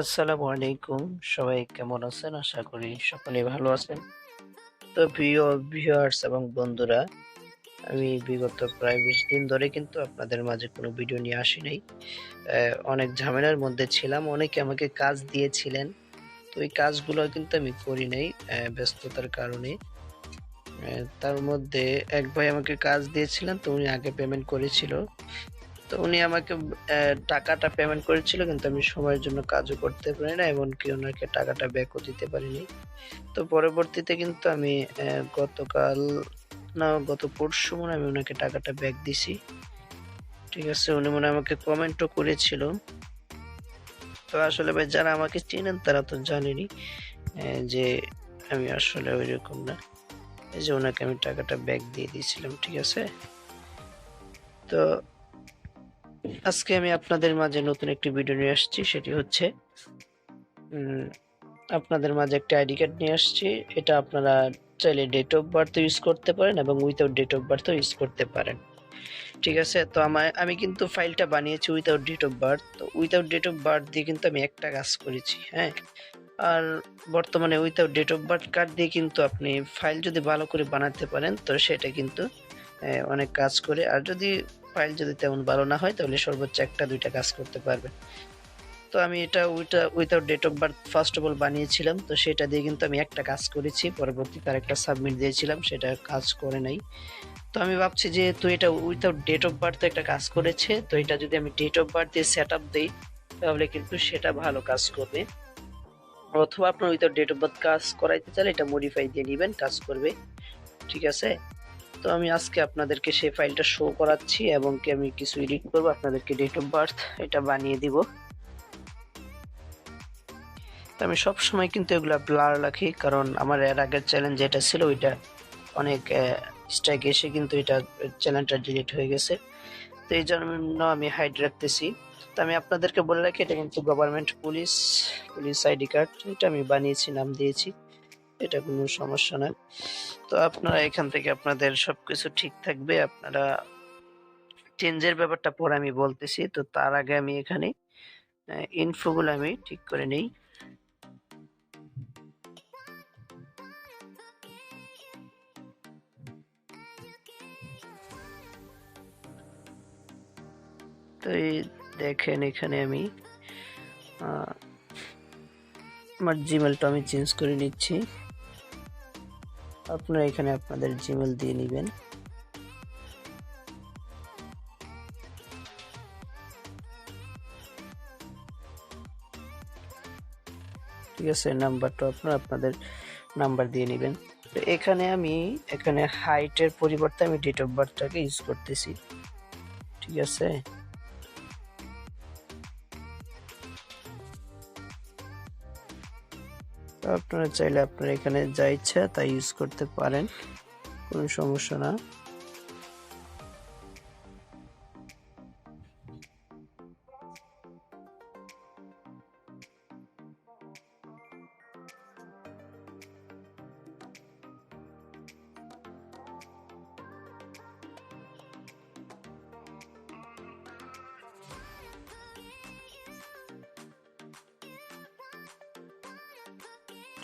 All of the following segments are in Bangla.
আসসালামু আলাইকুম। সবাই কেমন আছেন? আশা করি সকলেই ভালো আছেন। তো প্রিয় ভিউয়ার্স এবং বন্ধুরা, আমি বিগত প্রায় বিশ দিন ধরে কিন্তু আপনাদের মাঝে কোনো ভিডিও নিয়ে আসি নাই। অনেক ঝামেলার মধ্যে ছিলাম। অনেকে আমাকে কাজ দিয়েছিলেন। তো ওই কাজগুলো কিন্তু আমি করি নাই ব্যস্ততার কারণে। তার মধ্যে এক ভাই আমাকে কাজ দিয়েছিলেন, তো উনি আগে পেমেন্ট করেছিল। তো উনি আমাকে টাকাটা পেমেন্ট করেছিল, কিন্তু আমি সময়ের জন্য কাজও করতে পারি না, এমনকি ওনাকে টাকাটা ব্যাকও দিতে পারিনি। তো পরবর্তীতে কিন্তু আমি গতকাল, না, গত পরশু মনে আমি ওনাকে টাকাটা ব্যাক দিছি। ঠিক আছে, উনি মনে আমাকে কমেন্টও করেছিল। তো আসলে ভাই, যারা আমাকে চেনেন তারা তো জানেনি যে আমি আসলে ওই রকম না। এই যে ওনাকে আমি টাকাটা ব্যাক দিয়ে দিয়েছিলাম, ঠিক আছে? তো আজকে আমি আপনাদের মাঝে নতুন একটি ভিডিও নিয়ে আসছি, সেটি হচ্ছে আপনাদের মাঝে একটা আইডি কার্ড নিয়ে আসছি। এটা আপনারা চাইলে ডেট অফ বার্থ ইউজ করতে পারেন এবং উইথাউট ডেট অফ বার্থও ইউজ করতে পারেন। ঠিক আছে? তো আমার আমি কিন্তু ফাইলটা বানিয়েছি উইথাউট ডেট অফ বার্থ তো উইথাউট ডেট অফ বার্থ দিয়ে কিন্তু আমি একটা কাজ করেছি হ্যাঁ? আর বর্তমানে without date of birth card দিয়ে কিন্তু আপনি ফাইল যদি ভালো করে বানাতে পারেন, তো সেটা কিন্তু অনেক কাজ করে। আর যদি ফাইল যদি তেমন ভালো না হয়, তাহলে সর্বোচ্চ একটা, দুইটা কাজ করতে পারবেন তো আমি এটা, ওইটা without date of birth first of all বানিয়েছিলাম। তো সেটা দিয়ে কিন্তু আমি একটা কাজ করেছি। পরবর্তী তার একটা সাবমিট দিয়েছিলাম, সেটা কাজ করে নাই। তো আমি ভাবছি যে তুই এটা উইথাউট ডেট অফ বার্থ একটা কাজ করেছে। তো এটা যদি আমি ডেট অফ বার্থ দিয়ে সেট আপ দিই, তাহলে কিন্তু সেটা ভালো কাজ করবে। অথবা আপনার উইথাউট ডেট অফ বার্থ কাজ করাইতে চাইলে এটা মডিফাই দিয়ে নেবেন, কাজ করবে। ঠিক আছে? তো আমি আজকে আপনাদেরকে সেই ফাইলটা শো করাচ্ছি এবং কি আমি কিছু এডিট করব, আপনাদেরকে ডেট অফ বার্থ এটা বানিয়ে দিব। তো আমি সব সময় কিন্তু এগুলা ব্লার রাখি, কারণ আমার এর আগের চ্যালেঞ্জ যেটা ছিল ওইটা অনেক স্ট্রাইক এসে কিন্তু এটা চ্যালেঞ্জটা ডিলিট হয়ে গেছে। তো এই জন্য আমি হাইড রাখতেছি। তো আমি আপনাদেরকে বলে রাখি, এটা কিন্তু government police police ID card এটা আমি বানিয়েছি, নাম দিয়েছি। এটা কোনো সমস্যা না তো আপনারা এখান থেকে আপনাদের সবকিছু ঠিক থাকবে। আপনারা চেঞ্জের ব্যাপারটা পরে আমি বলতেছি। তো তার আগে আমি এখানে ইনফোগুলো আমি ঠিক করে নেই। তো এই দেখেন এখানে আমি আমার জিমেলটা আমি চেঞ্জ করে নিচ্ছি। আপনারা এখানে আপনাদের জিমেল দিয়ে নেবেন। ঠিক আছে, নাম্বারটা আপনারা আপনাদের নাম্বার দিয়ে নেবেন। তো এখানে আমি, এখানে হাইটের পরিবর্তে আমি ডেট অফ বার্থটাকে ইউজ করতেছি। ঠিক আছে? আপনারা চাইলে আপনারা এখানে যা ইচ্ছা তাই ইউজ করতে পারেন। কোনো সমস্যা না।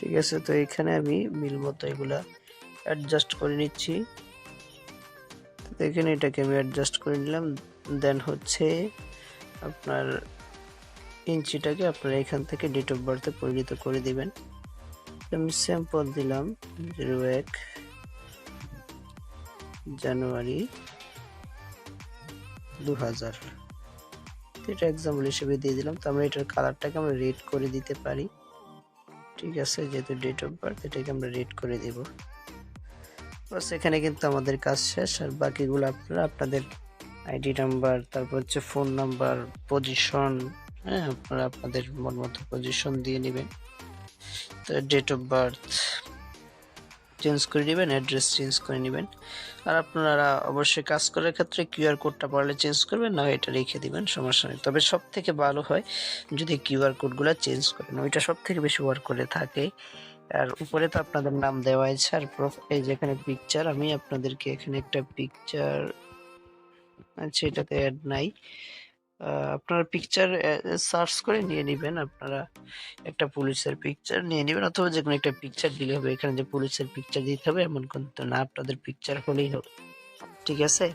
ঠিক আছে? তো এখানে আমি মিল মতো এগুলা অ্যাডজাস্ট করে নিচ্ছি। তো এখানে এটাকে আমি অ্যাডজাস্ট করে নিলাম। দেন হচ্ছে আপনার ইঞ্চিটাকে আপনারা এখান থেকে ডেট অফ বার্থে পরিণত করে দিবেন। আমি স্যাম্পল দিলাম জিরো এক জানুয়ারি দু হাজার এটা এক্সাম্পল হিসেবে দিয়ে দিলাম। তো আমরা এটার কালারটাকে আমরা রেড করে দিতে পারি। ঠিক আছে, যেহেতু ডেট অফ বার্থ এটাকে আমরা রেড করে দেব। বাস এখানে কিন্তু আমাদের কাজ শেষ, আর বাকিগুলো আপনারা আপনাদের আইডি নাম্বার তারপর হচ্ছে ফোন নাম্বার পজিশন হ্যাঁ আপনারা আপনাদের মন মতো পজিশন দিয়ে নেবেন। তো ডেট অফ বার্থ চেঞ্জ করে নেবেন অ্যাড্রেস চেঞ্জ করে নেবেন। আর আপনারা অবশ্যই কাজ করার ক্ষেত্রে কিউআর কোডটা পারলে চেঞ্জ করবেন, না এটা রেখে দিবেন, সমস্যা নেই। তবে সব থেকে ভালো হয় যদি কিউআর কোডগুলো চেঞ্জ করেন, ওইটা সব থেকে বেশি ওয়ার্ক করে থাকে। আর উপরে তো আপনাদের নাম দেওয়া আছে, আর এই যেখানে পিকচার আমি আপনাদেরকে এখানে একটা পিকচার আচ্ছা এটাতে অ্যাড নাই। আপনারা পিকচার সার্চ করে নিয়ে নেবেন। আপনারা একটা পুলিশের পিকচার নিয়ে নেবেন, অথবা যে কোনো একটা পিকচার দিলে হবে। এখানে যে পুলিশের পিকচার দিতে হবে, এমন কিন্তু না, আপনাদের পিকচার হলেই হবে। ঠিক আছে?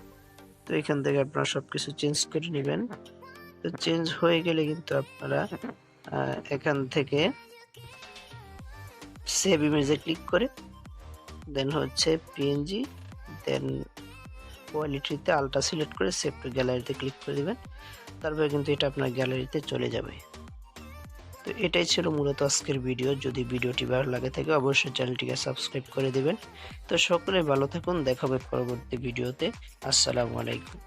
তো এখান থেকে আপনারা সব কিছু চেঞ্জ করে নেবেন। তো চেঞ্জ হয়ে গেলে কিন্তু আপনারা এখান থেকে সেভ ইমেজে ক্লিক করে দেন হচ্ছে পিএনজি দেন কোয়ালিটিতে আলট্রা সিলেক্ট করে সেভ টু গ্যালারিতে ক্লিক করে দেবেন। তারপরে কিন্তু এটা আপনার গ্যালারিতে চলে যাবে। তো এটাই ছিল মূলত আজকের ভিডিও। যদি ভিডিওটি ভালো লাগে থাকে অবশ্যই চ্যানেলটিকে সাবস্ক্রাইব করে দেবেন। তো সকলে ভালো থাকুন দেখাবে পরবর্তী ভিডিওতে। আসসালামু আলাইকুম।